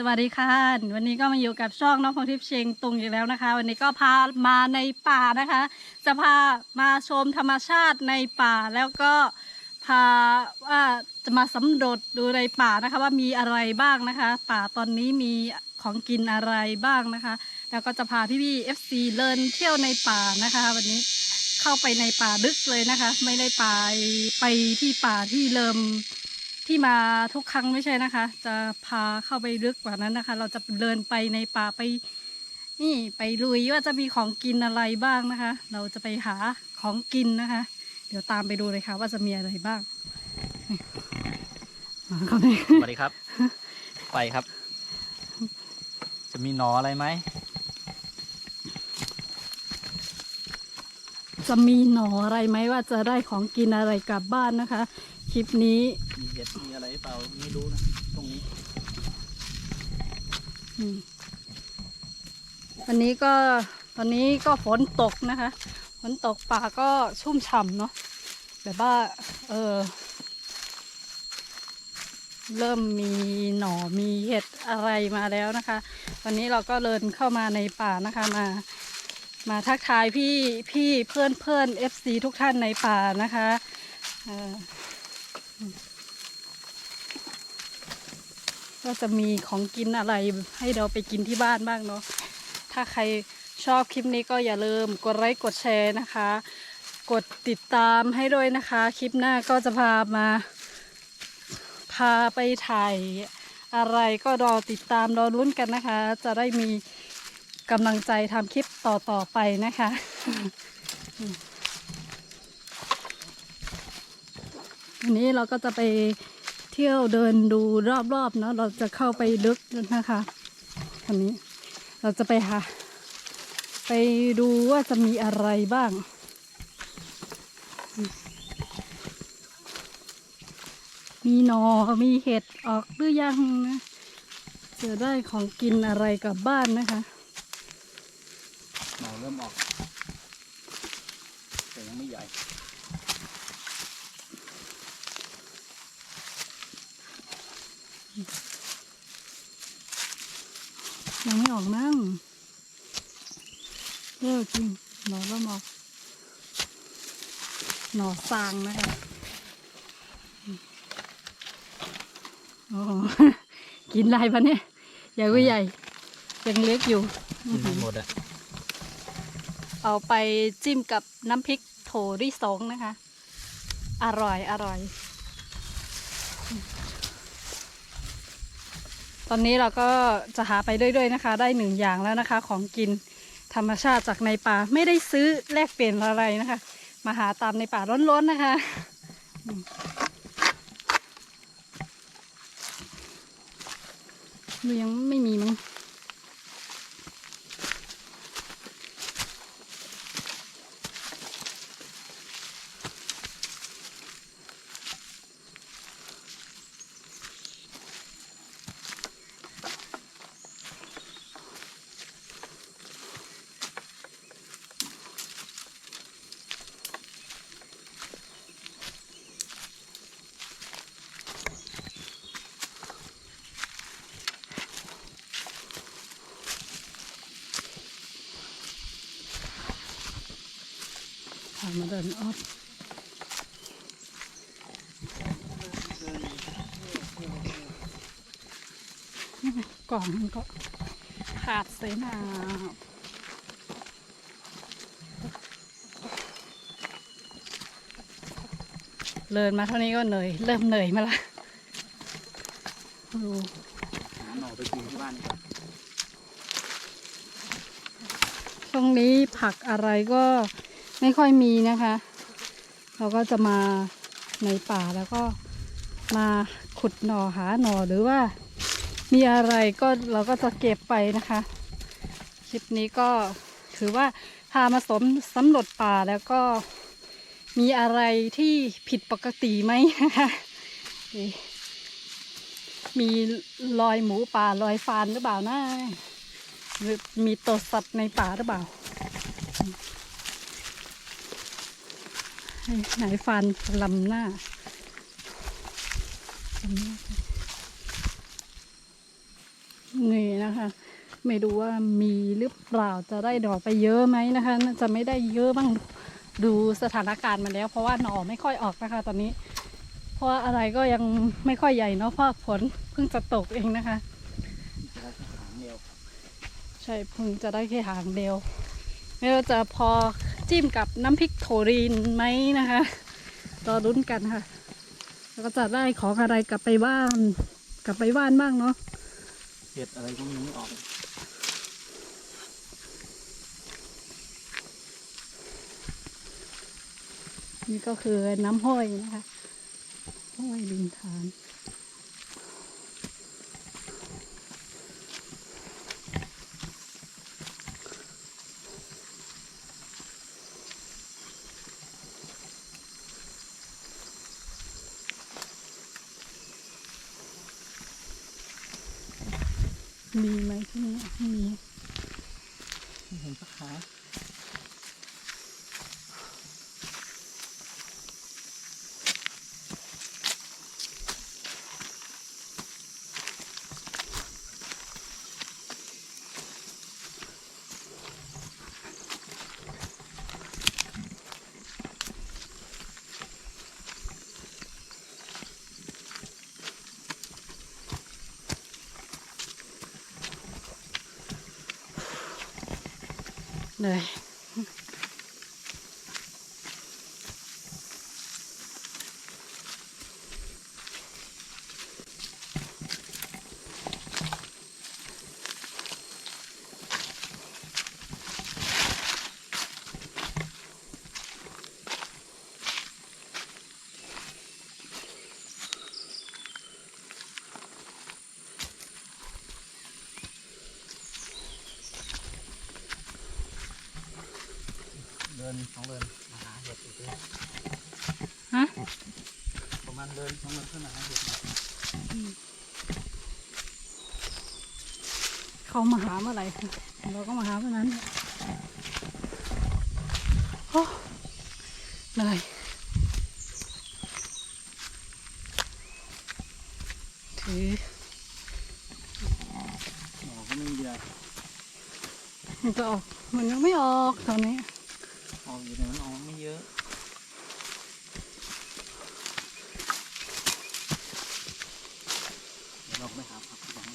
สวัสดีค่ะวันนี้ก็มาอยู่กับช่องน้องพงทิพย์เชงตุงอีกแล้วนะคะ วันนี้ก็พามาในป่านะคะ จะพามาชมธรรมชาติในป่าแล้วก็พาว่าจะมาสำรวจดูในป่านะคะว่ามีอะไรบ้างนะคะ ป่าตอนนี้มีของกินอะไรบ้างนะคะ แล้วก็จะพาพี่พี่เอฟซีเดินเที่ยวในป่านะคะ วันนี้เข้าไปในป่าลึกเลยนะคะ ไม่ได้ไปไปที่ป่าที่เริ่ม ที่มาทุกครั้งไม่ใช่นะคะ จะพาเข้าไปลึกกว่านั้นนะคะ เราจะเดินไปในป่าไป นี่ไปลุยว่าจะมีของกินอะไรบ้างนะคะ เราจะไปหาของกินนะคะ เดี๋ยวตามไปดูเลยค่ะ ว่าจะมีอะไรบ้างนี่มาเข้าไปสวัสดีครับ ไปครับ จะมีหนออะไรไหมจะมีหน่ออะไรไหมว่าจะได้ของกินอะไรกลับบ้านนะคะ คลิปนี้มี เห็ดมีอะไรเปล่าไม่รู้นะตรงนี้อันนี้ก็ตอนนี้ก็ฝนตกนะคะ ฝนตกป่าก็ชุ่มฉ่ำเนาะแบบว่า เออ เริ่มมีหน่อมีเห็ดอะไรมาแล้วนะคะ วันนี้เราก็เดินเข้ามาในป่านะคะมา มาทักทายพี่พี่เพื่อนเพื่อนเอฟซีทุกท่านในป่านะคะ เออ ก็จะมีของกินอะไรให้เราไปกินที่บ้านบ้างเนาะถ้าใครชอบคลิปนี้ก็อย่าลืมกดไลค์กดแชร์นะคะ กดติดตามให้ด้วยนะคะ คลิปหน้าก็จะพามา พาไปถ่ายอะไรก็รอติดตามรอลุ้นกันนะคะ จะได้มีกำลังใจทำคลิปต่อๆไปนะคะ วันนี้เราก็จะไป ที่ยวเดินดูรอบๆเนาะเราจะเข้าไปลึกนะคะวันนี้เราจะไปหาไปดูว่าจะมีอะไรบ้าง มีหนอมีเห็ดออกหรือยังนะจะได้ของกินอะไรกลับบ้านนะคะหนอเริ่มออกแต่ยังไม่ใหญ่ ยังไม่ออกนั่งเลิกจริงหนอเริ่มออกหนอซางนะคะโอ้โหกินได้ปะเนี่ยใหญ่ก็ใหญ่ ยังเล็กอยู่กินไม่หมดอะเอาไปจิ้มกับน้ำพริกโถริสงนะคะ อร่อยอร่อย ตอนนี้เราก็จะหาไปเรื่อยๆนะคะ ได้หนึ่งอย่างแล้วนะคะ ของกินธรรมชาติจากในป่าไม่ได้ซื้อแลกเปลี่ยนอะไรนะคะ มาหาตามในป่าล้นๆนะคะมดูยังไม่มีมั้งามาเดินออดกล่องมันก็ขาดเสนาเดินมาเท่านี้ก็เหนื่อย เริ่มเหนื่อยมาละดูหาหนอไปกินที่บ้านดีกว่าช่วงนี้ผักอะไรก็ ไม่ค่อยมีนะคะ เราก็จะมาในป่าแล้วก็มาขุดหน่อหาหน่อหรือว่า มีอะไรก็เราก็จะเก็บไปนะคะ คลิปนี้ก็ถือว่าพามาสมสำรวจป่าแล้วก็มีอะไรที่ผิดปกติไหมนะคะมีรอยหมูป่ารอยฟานหรือเปล่านะหรือมีตัวสัตว์ในป่าหรือเปล่า ไหนฟันลำหน้าลำหน้านี่นะคะ ไม่รู้ว่ามีหรือเปล่าจะได้ดอกไปเยอะไหมนะคะ จะไม่ได้เยอะบ้างดูสถานการณ์มาแล้ว เพราะว่าหน่อไม่ค่อยออกนะคะ ตอนนี้ เพราะอะไรก็ยังไม่ค่อยใหญ่เนาะเพราะฝนเพิ่งจะตกเองนะคะใช่เพิ่งจะได้แค่หางเดียวไม่รู้จะพอ จิ้มกับน้ำพริกโถรีนไหมนะคะรอรุ้นกันค่ะ แล้วก็จะได้ของอะไรกลับไปบ้าน กลับไปบ้านบ้างเนาะเห็ดอะไรก็ยังไม่ออกนี่ก็คือน้ำห้อยนะคะห้อยลินทาน มีไหมที่นี่ไม่มี ไม่เห็นสักขา เองเดินมาหาเห็ดอีกแล้วฮะประมาณเดินสองเดินเพื่อมาหาเห็ดเขามาหาเมื่อไหร่คะเราก็มาหาเมื่อนั้นโอ้เหนื่อยถือหน่อก็ไม่มีอะไรมันจะออก มันยังไม่ออกตอนนี้ ออกอยู่แต่มันออกไม่เยอะเดี๋ยวเราไปหาผักหวัง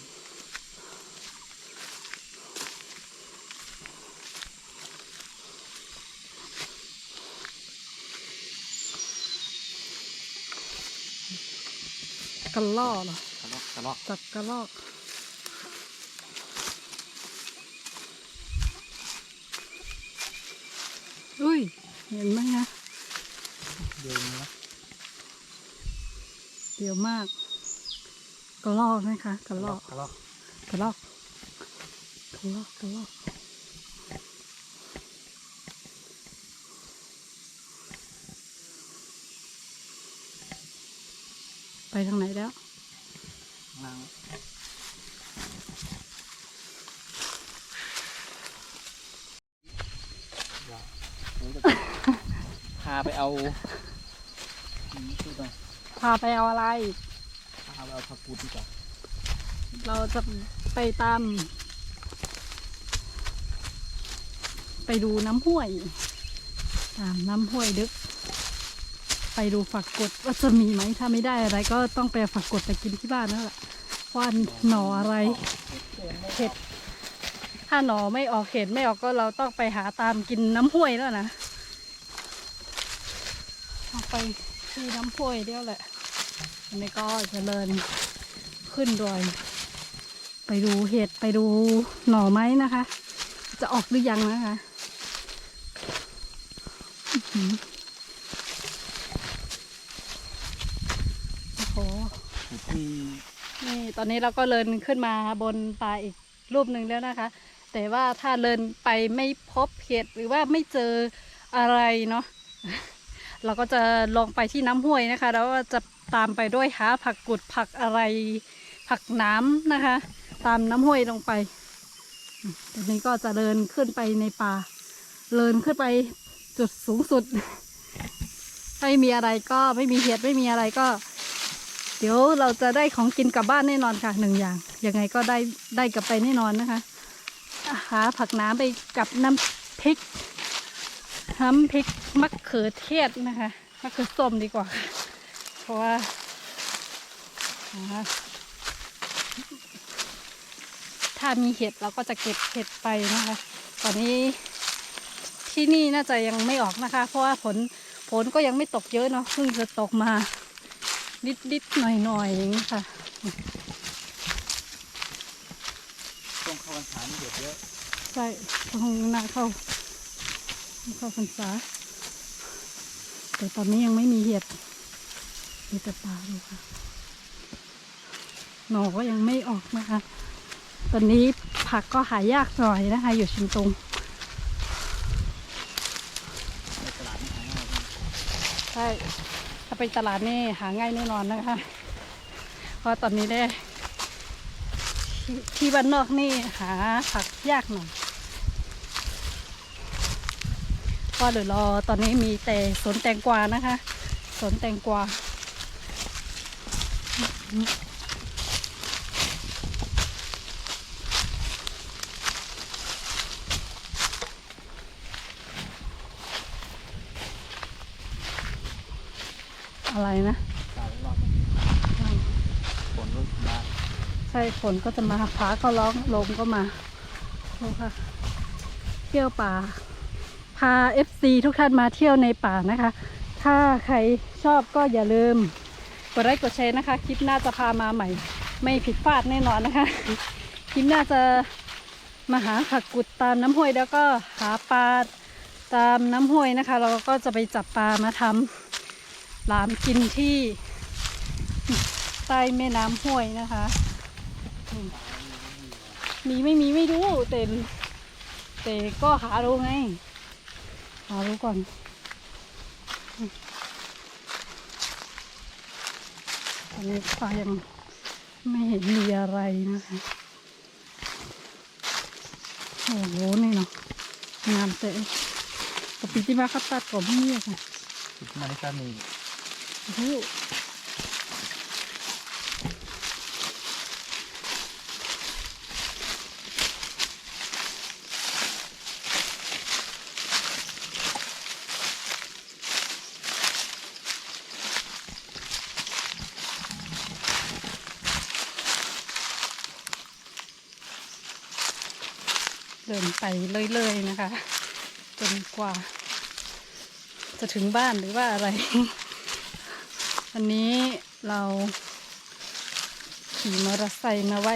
กระลอกเหรอกระลอกกระลอกจับกระลอก อุ้ย เห็นไหมนะเดินนะเดี๋ยวมากกระลอกนะคะกระลอกกระลอกกระลอกกระลอกกระลอกไปทางไหนแล้วางพาไปเอาอืมพูดไปพาไปเอาอะไร พาไปเอาผักกูดดีกว่าเราจะไปตาม ไปดูน้ำห้วย ตามน้ำห้วยดึก ไปดูฝักกดว่าจะมีไหมถ้าไม่ได้อะไร ก็ต้องไปเอาฝักกดไปกินที่บ้านนั่นแหละว่าหน่ออะไรเห็ดถ้าหน่อไม่ออกเห็ดไม่ออกก็เราต้องไปหาตามกินน้ำห้วยแล้วนะเอา ไปที่น้ำห้วยเดียวแหละอันนี้ก็เจริญขึ้นดอย ไปดูเห็ดไปดูหน่อไม้นะคะ จะออกหรือยังนะคะโอ้โหนี่ตอนนี้เราก็เลินขึ้นมาบนป่าอีกรูปหนึ่งแล้วนะคะ แต่ว่าถ้าเลินไปไม่พบเห็ดหรือว่าไม่เจออะไรเนาะ เราก็จะลงไปที่น้ำห้วยนะคะ แล้วจะตามไปด้วยหาผักกุดผักอะไรผักน้ำนะคะ ตามน้ำห้วยลงไปตอืมทีนี้ก็จะเดินขึ้นไปในป่าเดินขึ้นไปจุดสูงสุด ไม่มีอะไรก็ไม่มีเห็ดไม่มีอะไรก็ เดี๋ยวเราจะได้ของกินกลับบ้านแน่นอนค่ะหนึ่งอย่างยังไงก็ได้ได้กลับไปแน่นอนนะคะ หาผักน้ำไปกับน้ำพริก น้ำพริกมะเขือเทศนะคะมะเขือส้มดีกว่าค่ะเพราะว่าหาถ้ามีเห็ดเราก็จะเก็บเห็ดไปนะคะ ตอนนี้ที่นี่น่าจะยังไม่ออกนะคะ เพราะว่าฝนฝนก็ยังไม่ตกเยอะเนาะเพิ่งจะตกมานิดนิดๆหน่อยหน่อยๆอย่างนี้ค่ะช่วงเข้าพรรษานี่เด็ดเยอะ ใช่ตรงหน้าเข้า เข้าพรรษา แต่ตอนนี้ยังไม่มีเห็ดมีแต่ปลาดูค่ะ หน่อก็ยังไม่ออกนะคะ ตอนนี้ผักก็หายากหน่อยนะคะ อยู่ชิมตงตลาดหาง่ายใช่ถ้าไปตลาดนี่หาง่ายแน่นอนนะคะ เพราะตอนนี้ได้ที่บ้านนอกนี่หาผักยากหน่อย ก็เดี๋ยวรอตอนนี้มีแต่สวนแตงกวานะคะ สวนแตงกวาอะไรนะฝนก็มาใช่ฝนก็จะมาฟ้าก็ร้องลมก็มาดูค่ะเที่ยวป่า พา FC ทุกท่านมาเที่ยวในป่านะคะ ถ้าใครชอบก็อย่าลืม กดไลค์กดแชร์นะคะ คลิปหน้าจะพามาใหม่ ไม่ผิดพลาดแน่นอนนะคะ คลิปหน้าจะมาหาผักกุดตามน้ำห้วยแล้วก็หาปลาตามน้ำห้วยนะคะ เราก็จะไปจับปลามาทำหลามกินที่ใต้แม่น้ำห้วยนะคะ มีไม่มีไม่รู้แต่แต่ก็หารู้ไงารู้ก่อน ตอนนี้ฟ้ายังไม่เห็นมีอะไรนะคะ โอ้โห นี่เนาะงามเตะปกติมาคัดตัดก่อนนี่ค่ะจุดมาในตามีโอ้ เดินไปเรื่อยๆนะคะ จนกว่า จะถึงบ้านหรือว่าอะไรวันนี้เรา ขี่มอเตอร์ไซค์มาไว้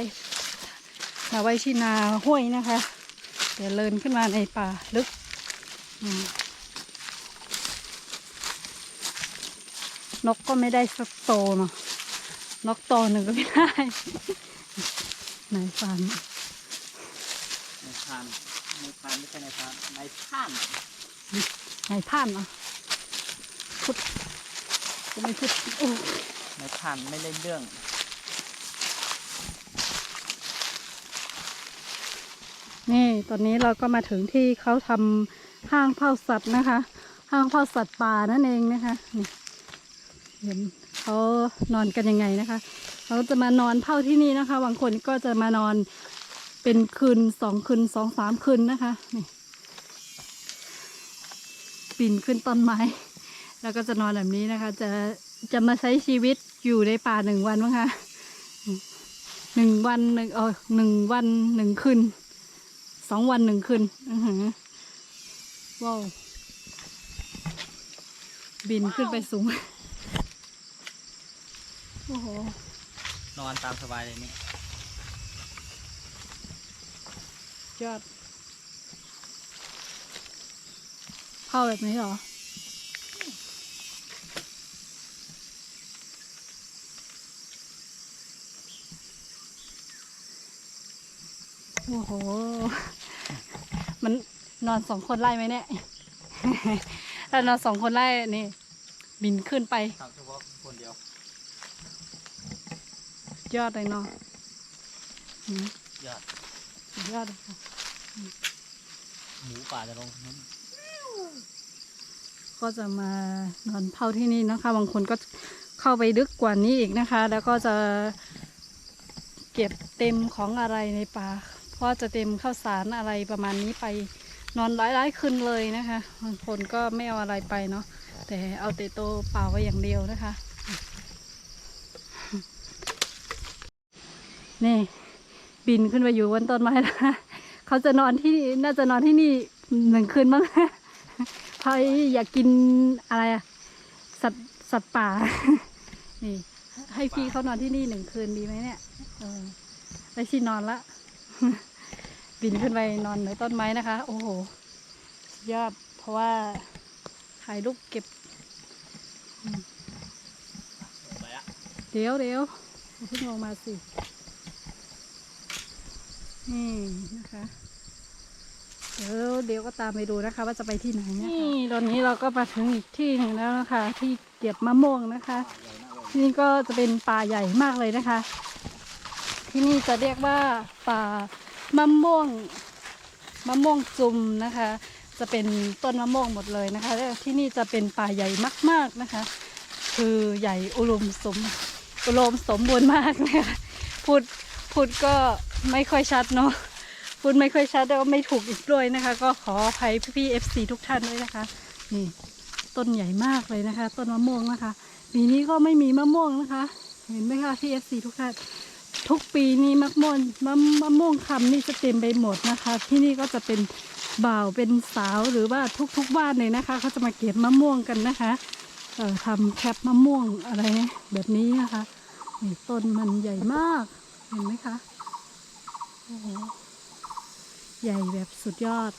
มาไว้ที่นาห้วยนะคะ เดี๋ยวเลินขึ้นมาในป่าลึก นกก็ไม่ได้สักโตวเนาะนกโตวหนึ่งก็ไม่ได้นายฟันใน พานในพานไม่ใช่ในพานในท่านนายพ่านเนาะพุดจะไม่พุดโอ้ในท่านไม่เล่นเรื่องนี่ ตอนนี้เราก็มาถึงที่เขาทำห้างเผาสัตว์นะคะ ห้างเผาสัตว์ป่านั่นเองนะคะนี่เห็นเขานอนกันยังไงนะคะ เขาจะมานอนเผาที่นี่นะคะ บางคนก็จะมานอน เป็นคืนสองคืนสองสามคืนนะคะนี่ปีนขึ้นต้นไม้ แล้วก็จะนอนแบบนี้นะคะ จะจะมาใช้ชีวิตอยู่ในป่าหนึ่งวันมั้งคะหนึ่งวันหนึ่งเออหนึ่งวันหนึ่งคืนสองวันหนึ่งคืนอือหือว้าวบินขึ้นไปสูง โอ้โห นอนตามสบายเลยนี่ ยอดเข้าแบบนี้เหรอโอ้โห มันนอนสองคนไล่ไหมเนี่ย ถ้านอนสองคนไล่นี่ บินขึ้นไปทำเฉพาะคนเดียวยอดเลยเนาะอืมยอดสุดยอดเลยค่ะหมู ป่าจะลงนั้นก็จะมานอนเผาที่นี่นะคะ บางคนก็เข้าไปลึกกว่านี้อีกนะคะ แล้วก็จะเก็บเต็มของอะไรในป่าเพราะจะเต็มข้าวสารอะไรประมาณนี้ไปนอนหลายๆคืนเลยนะคะบางคนก็ไม่เอาอะไรไปเนาะแต่เอาเตโตเปล่าไว้อย่างเดียวนะคะ นี่ บินขึ้นไปอยู่บนต้นไม้นะเขาจะนอนที่น่าจะนอนที่นี่ หนึ่งคืนบ้างเพราะอยากกินอะไรอะสัตว์สัตว์ป่า นี่ ให้พี่เขานอนที่นี่หนึ่งคืนดีไหมเนี่ยเออได้ที่นอนละบินขึ้นไปนอนในต้นไม้นะคะ โอ้โหยอดเพราะว่าถ่ายรูปเก็บ เดี๋ยวเดี๋ยวเพิ่งลงมาสิ นี่นะคะ เดี๋ยวเดี๋ยวก็ตามไปดูนะคะ ว่าจะไปที่ไหนนะคะนี่ตอนนี้เราก็มาถึงอีกที่หนึ่งแล้วนะคะ ที่เก็บมะม่วงนะคะที่นี่ก็จะเป็นป่าใหญ่มากเลยนะคะ ที่นี่จะเรียกว่าป่ามะม่วงมะม่วงจุ่มนะคะ จะเป็นต้นมะม่วงหมดเลยนะคะที่นี่จะเป็นป่าใหญ่มาก ๆนะคะ คือใหญ่อุดมสมอุดมสมบูรณ์มากนะคะพูดพูดก็ไม่ค่อยชัดเนาะ พูดไม่ค่อยชัดแล้วก็ไม่ถูกอีกด้วยนะคะ ก็ขออภัยพี่ๆเอฟซีทุกท่านด้วยนะคะ นี่ต้นใหญ่มากเลยนะคะ ต้นมะม่วงนะคะปีนี้ก็ไม่มีมะม่วงนะคะ เห็นไหมคะพี่เอฟซีทุกท่านทุกปีนี้มะม่วงมะมะม่วงคำนี่จะเต็มไปหมดนะคะ ที่นี่ก็จะเป็นบ่าวเป็นสาวหรือว่าทุกๆบ้านเลยนะคะเขาจะมาเก็บมะม่วงกันนะคะเอ่อทำแคปมะม่วงอะไรแบบนี้นะคะนี่ต้นมันใหญ่มาก เห็นไหมคะโอ้โห ใหญ่แบบสุดยอด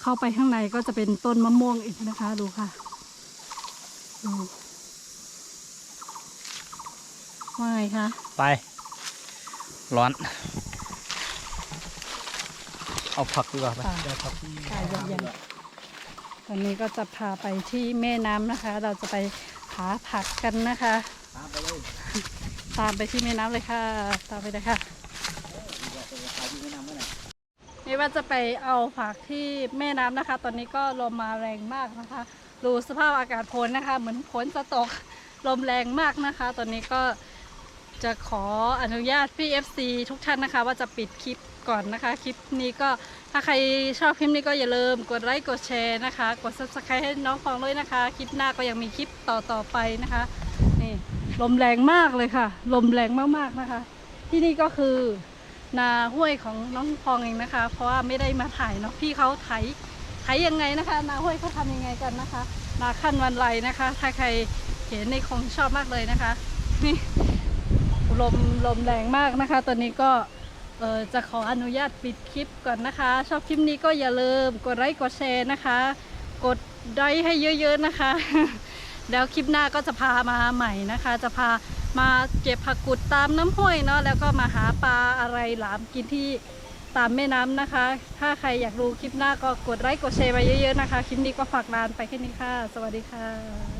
เข้าไปข้างในก็จะเป็นต้นมะม่วงอีกนะคะ ดูค่ะดูว่าไงคะ ไป ร้อน เอาผักดีกว่าไปค่ะ เอาผักที่ค่ะใหญ่ๆตอนนี้ก็จะพาไปที่แม่น้ำนะคะ เราจะไปหาผักกันนะคะ ตามไปเลย ตามไปที่แม่น้ำเลยค่ะ ตามไปเลยค่ะ ขายที่แนะนำเมื่อไหร่ นี่ ว่าจะไปเอาผักที่แม่น้ำนะคะ ตอนนี้ก็ลมมาแรงมากนะคะ ดูสภาพอากาศฝนนะคะ เหมือนฝนจะตกลมแรงมากนะคะ ตอนนี้ก็จะขออนุญาตพี่ FC ทุกท่านนะคะ ว่าจะปิดคลิปก่อนนะคะ คลิปนี้ก็ถ้าใครชอบคลิปนี้ก็อย่าลืมกดไลค์กดแชร์นะคะ กด subscribe ให้น้องฟองด้วยนะคะ คลิปหน้าก็ยังมีคลิปต่อต่อๆไปนะคะนี่ลมแรงมากเลยค่ะ ลมแรงมากๆนะคะ ที่นี่ก็คือ นาห้วยของน้องพองเองนะคะ เพราะว่าไม่ได้มาถ่ายเนาะพี่เขาไถไถยังไงนะคะ นาห้วยเขาทำยังไงกันนะคะนาขั้นวันไรนะคะ ถ้าใครเห็นในคงชอบมากเลยนะคะนี่ลมลมแรงมากนะคะ ตอนนี้ก็เออจะขออนุญาตปิดคลิปก่อนนะคะ ชอบคลิปนี้ก็อย่าลืมกดไลค์กดแชร์นะคะ กดไลค์ให้เยอะๆนะคะ แล้วคลิปหน้าก็จะพามาใหม่นะคะ จะพา มาเก็บผักกุดตามน้ำห้วยเนาะแล้วก็มาหาปลาอะไรหลามกินที่ตามแม่น้ำนะคะ ถ้าใครอยากรู้คลิปหน้าก็กดไลค์กดแชร์ไปเยอะๆนะคะ คลิปนี้ก็ฝากลานไปแค่นี้ค่ะ สวัสดีค่ะ